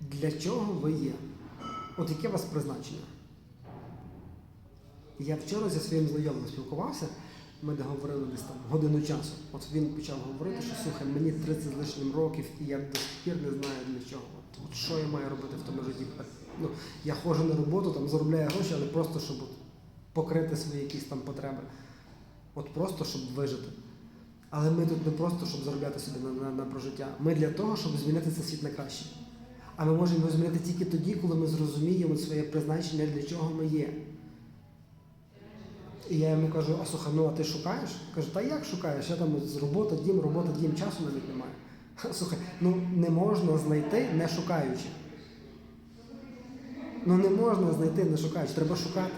Для чого ви є? От яке у вас призначення? Я вчора зі своїм знайомим спілкувався, ми договорили десь там годину часу. От він почав говорити, що слухай, мені 30 з лишнім років, і я до сих пір не знаю для чого. От, от що я маю робити в тому житті? Ну, я ходжу на роботу, там заробляю гроші, але просто щоб покрити свої якісь там потреби. От просто щоб вижити. Але ми тут не просто, щоб заробляти собі на, на, на прожиття. Ми для того, щоб змінити цей світ на краще. А ми можемо його змінити тільки тоді, коли ми зрозуміємо своє призначення, для чого ми є. І я йому кажу, а слухай, ну а ти шукаєш? Каже, та як шукаєш? Я там з робота, дім, робота, дім, часу навіть немає. Слухай, ну не можна знайти, не шукаючи. Ну не можна знайти, не шукаючи, треба шукати.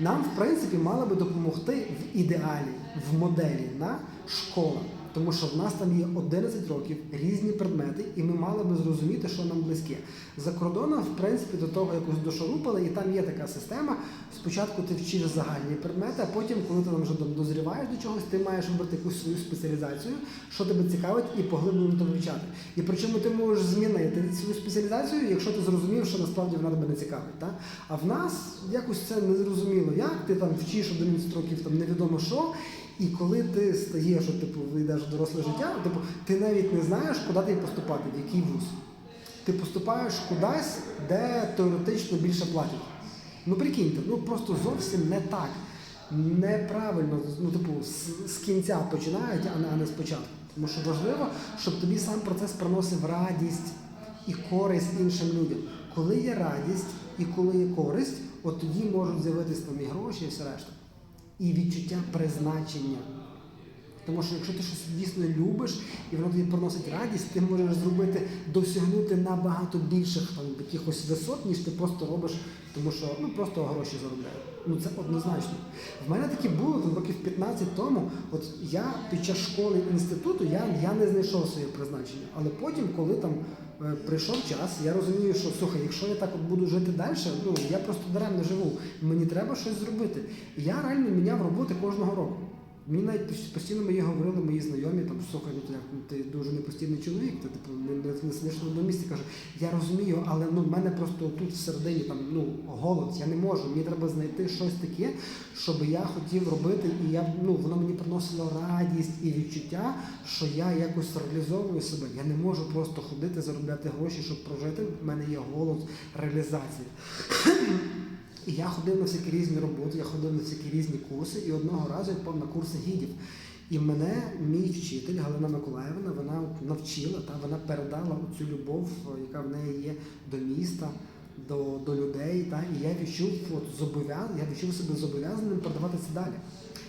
Нам, в принципі, мала би допомогти в ідеалі, в моделі на школа. Тому що в нас там є 11 років, різні предмети, і ми мали би зрозуміти, що нам близьке. За кордоном, в принципі, до того якось дошарупали, і там є така система. Спочатку ти вчиш загальні предмети, а потім, коли ти там вже дозріваєш до чогось, ти маєш вибрати якусь свою спеціалізацію, що тебе цікавить, і поглиблено то вивчати. І причому ти можеш змінити свою спеціалізацію, якщо ти зрозумів, що насправді вона тебе не цікавить. Так? А в нас якось це не зрозуміло, як ти там вчиш 11 років там невідомо що. І коли ти стаєш, от, типу, вийдеш в доросле життя, типу, ти навіть не знаєш, куди ти поступати, в який вуз. Ти поступаєш кудись, де теоретично більше платять. Ну прикиньте, ну просто зовсім не так. Неправильно, ну, типу, з, з кінця починають, а не, а не спочатку. Тому що важливо, щоб тобі сам процес приносив радість і користь іншим людям. Коли є радість і коли є користь, от тоді можуть з'явитися там і гроші, і все решта і відчуття призначення. Тому що якщо ти щось дійсно любиш і воно тобі приносить радість, ти можеш зробити, досягнути набагато більших там якихось висот, ніж ти просто робиш, тому що ну просто гроші заробляєш. Ну це однозначно. В мене такі було там років 15 тому. От я під час школи інституту я, я не знайшов своє призначення. Але потім, коли там е, прийшов час, я розумію, що слухай, якщо я так от буду жити далі, ну я просто даремно живу. Мені треба щось зробити. Я реально міняв роботи кожного року. Мені навіть постійно мені говорили мої знайомі, там, слухай, ну ти, ну, ти дуже непостійний чоловік, ти типу, не, не, не сидиш на одному місці. Кажу, я розумію, але ну, в мене просто тут всередині там, ну, голод, я не можу. Мені треба знайти щось таке, що я хотів робити, і я, ну, воно мені приносило радість і відчуття, що я якось реалізовую себе. Я не можу просто ходити, заробляти гроші, щоб прожити. В мене є голод реалізації. І я ходив на всякі різні роботи, я ходив на всякі різні курси, і одного разу я попав на курси гідів. І мене мій вчитель Галина Миколаївна, вона навчила, та вона передала цю любов, яка в неї є до міста, до, до людей. Та, і я відчув от, зобов'яз... я відчув себе зобов'язаним передавати це далі.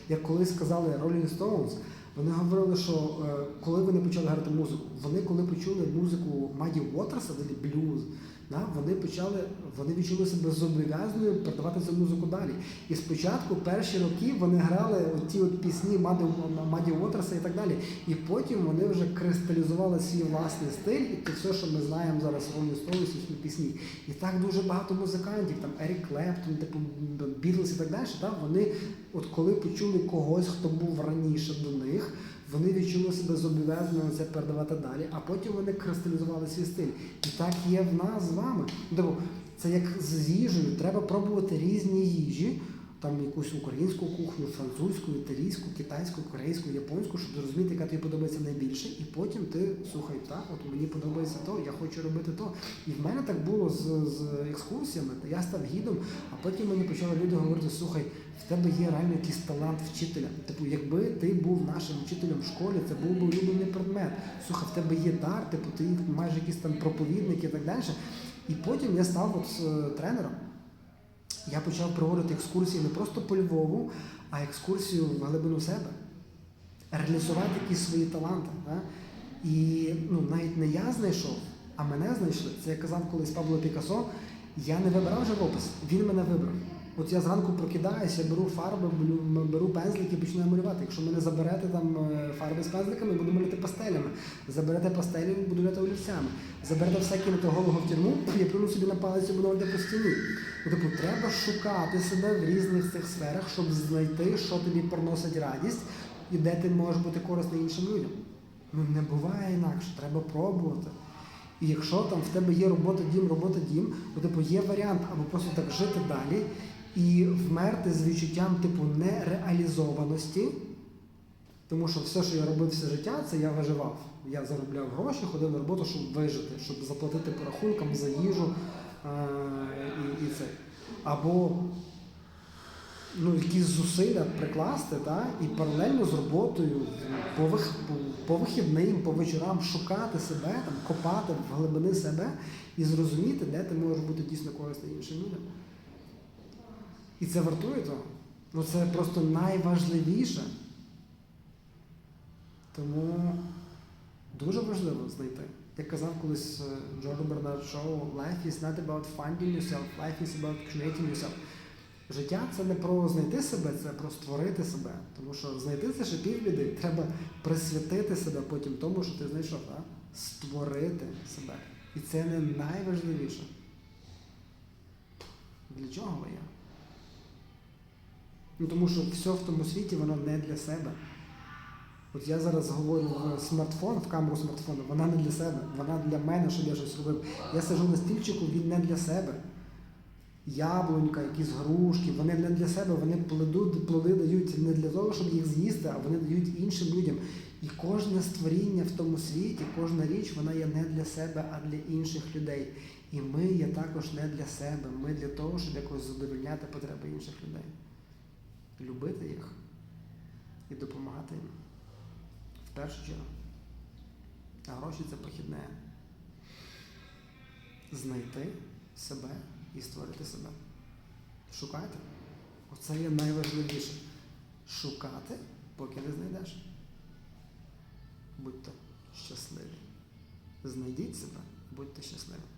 Як колись сказали Rolling Stones, вони говорили, що е, коли вони почали грати музику, вони коли почули музику Маді Уотерса, блюз, Да, вони почали, вони відчули себе зобов'язаною передавати цю музику далі. І спочатку, перші роки, вони грали ті от пісні Маді, Маді Уотерса і так далі. І потім вони вже кристалізували свій власний стиль, і це все, що ми знаємо зараз Rolling Stones, їхні пісні. І так дуже багато музикантів, там Ерік Клептон, типу Бітлз і так далі. Та, вони, от коли почули когось, хто був раніше до них. Вони відчули себе зобов'язаними це передавати далі, а потім вони кристалізували свій стиль. І так є в нас з вами. Тобто, це як з їжею, треба пробувати різні їжі, там якусь українську кухню, французьку, італійську, китайську, корейську, японську, щоб зрозуміти, яка тобі подобається найбільше. І потім ти слухай, так, от мені подобається то, я хочу робити то. І в мене так було з, з екскурсіями. Я став гідом, а потім мені почали люди говорити, слухай, в тебе є реально якийсь талант вчителя. Типу, якби ти був нашим вчителем в школі, це був би улюблений предмет. Слухай, в тебе є дар, типу, ти маєш якісь там проповідники і так далі. І потім я став от е, тренером. Я почав проводити екскурсії не просто по Львову, а екскурсію в глибину себе. Реалізувати якісь свої таланти. Да? І ну, навіть не я знайшов, а мене знайшли. Це я казав колись Пабло Пікасо. я не вибирав живопис, він мене вибрав. От я зранку прокидаюся, беру фарби, беру- пензлики починаю малювати. Якщо мене заберете там е, фарби з пензликами, буду малювати пастелями. Заберете пастелі, буду малювати олівцями. Заберете все голову в тюрму, я плюну собі на палець і буду малювати по стіні. Типу, треба шукати себе в різних цих сферах, щоб знайти, що тобі приносить радість і де ти можеш бути корисний іншим людям. Ну не буває інакше, треба пробувати. І якщо там в тебе є робота, дім, робота, дім, то типу є варіант або просто так жити далі і вмерти з відчуттям типу нереалізованості. Тому що все, що я робив все життя, це я виживав. Я заробляв гроші, ходив на роботу, щоб вижити, щоб заплатити по рахункам за їжу е- і, і це. Або ну, якісь зусилля прикласти, та, і паралельно з роботою по, вих, по, вихідним, по вечорам шукати себе, там, копати в глибини себе і зрозуміти, де ти можеш бути дійсно корисним іншим людям. І це вартує того. Ну це просто найважливіше. Тому дуже важливо знайти. Як казав колись е, Джордан Бернард Шоу, life is not about finding yourself, life is about creating yourself. Життя це не про знайти себе, це про створити себе. Тому що знайти це ще півбіди. Треба присвятити себе потім тому, що ти знайшов, а? створити себе. І це не найважливіше. Для чого ви є? Ну, тому що все в тому світі воно не для себе. От я зараз говорю в смартфон, в камеру смартфону, вона не для себе, вона для мене, щоб я щось робив. Я сижу на стільчику, він не для себе. Яблунька, якісь грушки, вони не для себе, вони плодуть, плоди дають не для того, щоб їх з'їсти, а вони дають іншим людям. І кожне створіння в тому світі, кожна річ, вона є не для себе, а для інших людей. І ми є також не для себе. Ми для того, щоб якось задовольняти потреби інших людей. Любити їх і допомагати їм. В першу чергу. А гроші це похідне. Знайти себе і створити себе. Шукайте. Оце є найважливіше. Шукати, поки не знайдеш. Будьте щасливі. Знайдіть себе, будьте щасливі.